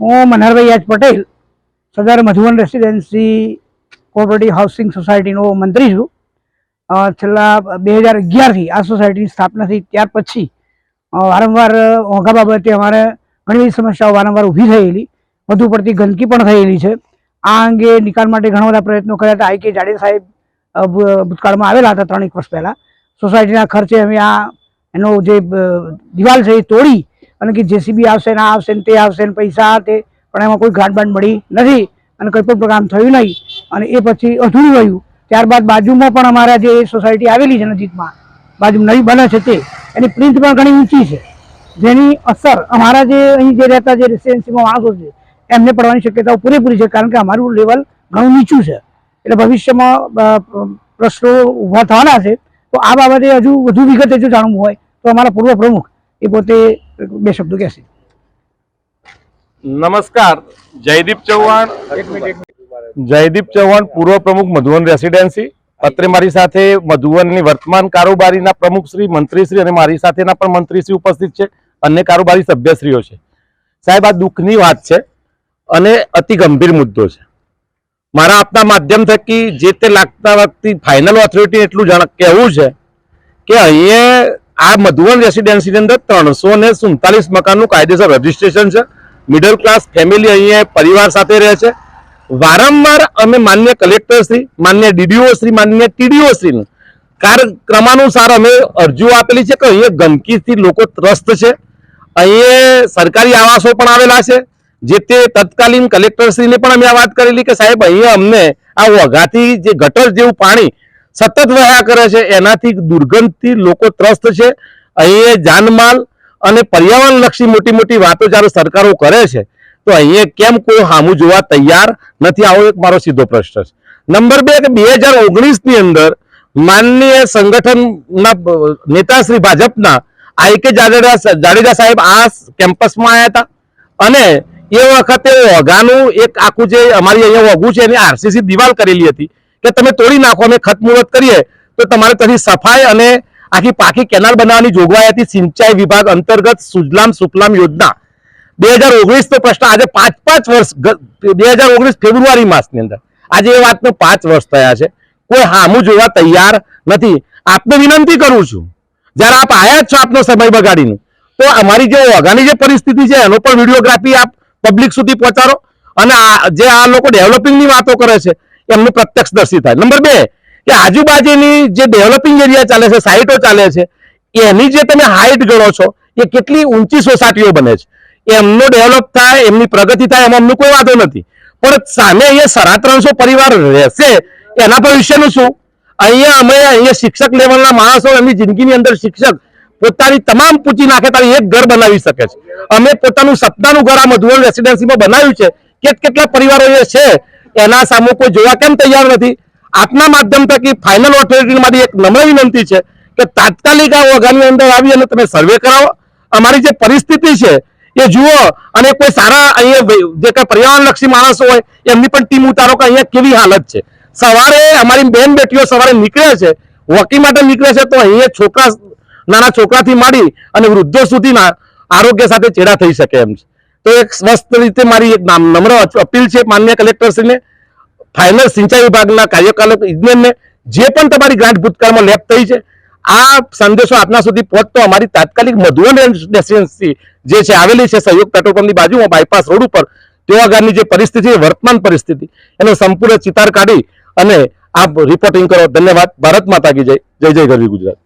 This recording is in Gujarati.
હું મનહરભાઈ H Patel, Sardar Madhuvan residency cooperative housing સોસાયટીનો મંત્રી છું. છેલ્લા બે હજાર અગિયારથી આ સોસાયટીની સ્થાપના થઈ, ત્યાર પછી વારંવાર ઓંઘા બાબતે અમારે ઘણી બધી સમસ્યાઓ વારંવાર ઊભી થયેલી, વધુ પડતી ગંદકી પણ થયેલી છે. આ અંગે નિકાલ માટે ઘણા બધા પ્રયત્નો કર્યા હતા. આઈ કે જાડેજા સાહેબ ભૂતકાળમાં આવેલા હતા ત્રણેક વર્ષ પહેલાં. સોસાયટીના ખર્ચે અમે આ, એનો જે દિવાલ છે એ તોડી અને કે જેસીબી આવશે ને આવશે ને તે આવશે ને પૈસા તે, પણ એમાં કોઈ ગાંઠબાંઠ મળી નથી અને કોઈ પણ કામ થયું નહીં. અને એ પછી અધૂરું રહ્યું. ત્યારબાદ બાજુમાં પણ અમારા જે સોસાયટી આવેલી છે નજીકમાં, બાજુ નવી બને છે તે, એની પ્રિન્ટ પણ ઘણી ઊંચી છે. જેની અસર અમારા જે અહીં જે રહેતા જે રેસિડેન્સીમાં માણસો છે, એમને પડવાની શક્યતાઓ પૂરેપૂરી છે, કારણ કે અમારું લેવલ ઘણું નીચું છે. એટલે ભવિષ્યમાં પ્રશ્નો ઊભા થવાના છે. તો આ બાબતે હજુ વધુ વિગતે જો જાણવું હોય, તો અમારા પૂર્વ પ્રમુખ એ પોતે બે શબ્દો કહેશે નમસ્કાર, જયદીપ ચૌહાણ. જયદીપ ચૌહાણ, પૂર્વ પ્રમુખ મધુવન રેસિડેન્સી. અત્રે મારી સાથે મધુવનની વર્તમાન કારોબારીના પ્રમુખ શ્રી મંત્રીશ્રી અને મારી સાથેના પણ મંત્રીશ્રી ઉપસ્થિત છે. અન્ય કારોબારી સભ્યશ્રીઓ છે. સાહેબ, આ દુઃખની વાત છે અને અતિ ગંભીર મુદ્દો છે. મારા આપના માધ્યમ થકી જે તે લાગતા વખતે ફાઇનલ ઓથોરિટી એટલું જાણ, કહેવું છે કે અહીંયા આ મધુવન રેસિડેન્સીની અંદર ત્રણસો ને સુડતાલીસ મકાનનું કાયદેસર રજીસ્ટ્રેશન છે. મિડલ ક્લાસ ફેમિલી અહીંયા પરિવાર સાથે રહે છે. વારંવાર અમે માન્ય કલેક્ટર શ્રી, માન્ય ડીડીઓ શ્રી, માન્ય ટીડીઓ શ્રી ક્રમાનુસાર અમે અરજીઓ આપેલી છે કે અહીંયા ગંદકીથી લોકો ત્રસ્ત છે. અહીંયા સરકારી આવાસો પણ આવેલા છે. જે તે તત્કાલીન કલેક્ટરશ્રીને પણ અમે આ વાત કરેલી કે સાહેબ, અહીંયા અમને આ વઘાથી જે ગટર જેવું પાણી સતત વહ્યા કરે છે. એનાથી દુર્ગંધથી લોકો ત્રસ્ત છે. અહીંયા જાનમાલ અને પર્યાવરણલક્ષી મોટી મોટી વાતો જ્યારે સરકારો કરે છે, તો અહીંયા કેમ કોઈ હામું જોવા તૈયાર નથી? આવો એક મારો સીધો પ્રશ્ન છે. નંબર બે, કે બે હજાર ઓગણીસની અંદર માનનીય સંગઠનના નેતાશ્રી નેતા શ્રી ભાજપના આઈ કે જાડેજા જાડેજા સાહેબ આ કેમ્પસમાં આવ્યા હતા. અને એ વખતે ઓઘાનું એક આખું જે અમારી અહીંયા ઓઘું છે એની આરસીસી દિવાલ કરેલી હતી. કે તમે તોડી નાખો, અમે ખતમુહૂર્ત કરીએ, તો તમારે ત્યાંથી સફાઈ અને આખી પાકી કેનાલ બનાવવાની જોગવાઈ હતી સિંચાઈ વિભાગ અંતર્ગત સુજલામ સુફલામ યોજના. બે હજાર ઓગણીસનો પ્રશ્ન આજે પાંચ પાંચ વર્ષ બે હજાર ઓગણીસ ફેબ્રુઆરી માસની અંદર. આજે એ વાતનો પાંચ વર્ષ થયા છે. કોઈ હામું જોવા તૈયાર નથી. આપને વિનંતી કરું છું, જ્યારે આપ આયા જ છો આપનો સમય બગાડીને, તો અમારી જે અગાની જે પરિસ્થિતિ છે, એનો પણ વિડીયોગ્રાફી આપ પબ્લિક સુધી પહોંચાડો. અને આ, જે આ લોકો ડેવલપિંગની વાતો કરે છે એમનું પ્રત્યક્ષદર્શી થાય. નંબર બે, કે આજુબાજુની જે ડેવલપિંગ એરિયા ચાલે છે સાઇટો ચાલે છે, એની જે તમે હાઇટ ગણો છો, એ કેટલી ઊંચી સોસાયટીઓ બને છે. એમનો ડેવલપ થાય, એમની પ્રગતિ થાય, એમાં અમને કોઈ વાંધો નથી. પણ સામે અહીંયા સાડા ત્રણસો પરિવાર રહેશે, એના ભવિષ્યનું શું? અહીંયા અમે અહીંયા શિક્ષક લેવલના માણસો, એમની જિંદગીની અંદર શિક્ષક, પોતાની તમામ પૂછી નાખે તારી એક ઘર બનાવી શકે છે. અમે પોતાનું સપનાનું ઘર આ મધુવન રેસિડેન્સીમાં બનાવ્યું છે. કે કેટલા પરિવારો એ છે? એના સામે કોઈ જોવા કેમ તૈયાર નથી? આપના માધ્યમ થકી ફાઇનલ ઓથોરિટી મારી એક નમ્ર વિનંતી છે કે તાત્કાલિક આ ઓગાની અંદર આવી અને તમે સર્વે કરાવો. અમારી જે પરિસ્થિતિ છે, એ જુઓ અને કોઈ સારા અહીંયા જે કઈ પર્યાવરણલક્ષી માણસો હોય, એમની પણ ટીમ ઉતારો કે અહીંયા કેવી હાલત છે. સવારે અમારી બેન બેટીઓ સવારે નીકળે છે વોકિંગ માટે નીકળે છે, તો અહીંયા છોકરા, નાના છોકરાથી માંડી અને વૃદ્ધો સુધીના આરોગ્ય સાથે ચેડા થઈ શકે એમ છે. તો એક સ્વસ્થ રીતે મારી એક નમ્ર અપીલ છે માન્ય કલેક્ટરશ્રીને ફાઇનલ સિંચાઈ વિભાગના કાર્યકાલક ઇજનેરને જે પણ તમારી ગ્રાન્ટ ભૂતકાળમાં લેપ થઈ છે, આ સંદેશો આપના સુધી પહોંચતો અમારી તાત્કાલિક મધુવન રેસિડેન્સી જે છે, આવેલી છે સહયોગ પેટ્રોલ પંપની બાજુમાં બાયપાસ રોડ ઉપર તેવા આગળની જે પરિસ્થિતિ વર્તમાન પરિસ્થિતિ, એનો સંપૂર્ણ ચિતાર કાઢી અને આપ રિપોર્ટિંગ કરો. ધન્યવાદ. ભારત માતા કી જય. જય જય ગરવી ગુજરાત.